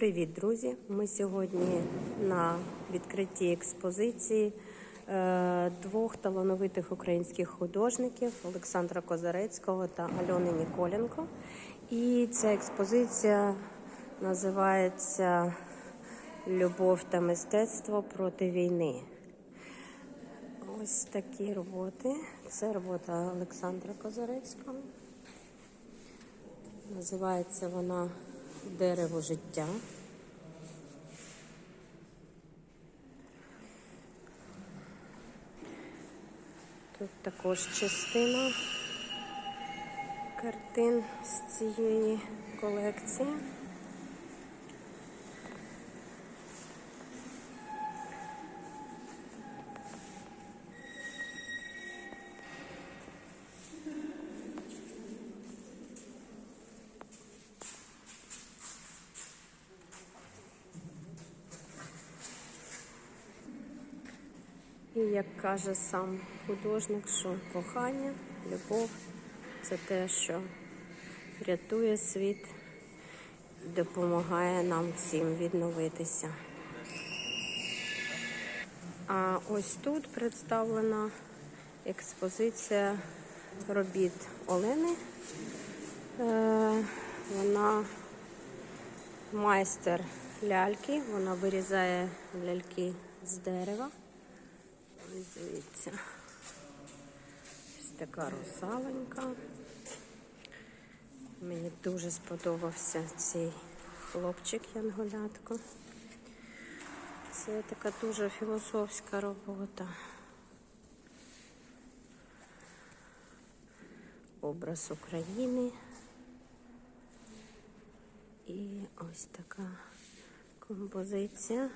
Привіт, друзі! Ми сьогодні на відкритті експозиції е, двох талановитих українських художників Олександра Козарецького та Альони Ніколенко. І ця експозиція називається Любов та мистецтво проти війни. Ось такі роботи. Це робота Олександра Козарецького. Називається вона Дерево життя. Тут також частина картин з цієї колекції. І як каже сам художник, що кохання, любов це те, що рятує світ і допомагає нам всім відновитися. А ось тут представлена експозиція робіт Олени. Е, Вона майстер ляльки, вона вирізає ляльки з дерева. Дивіться. Ось така русаленька. Мені дуже сподобався цей хлопчик Янголятко. Це така дуже філософська робота. Образ України. І ось така композиція.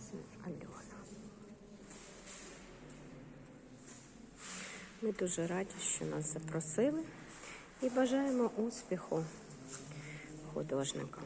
Це Альона. Ми дуже раді, що нас запросили і бажаємо успіху художникам.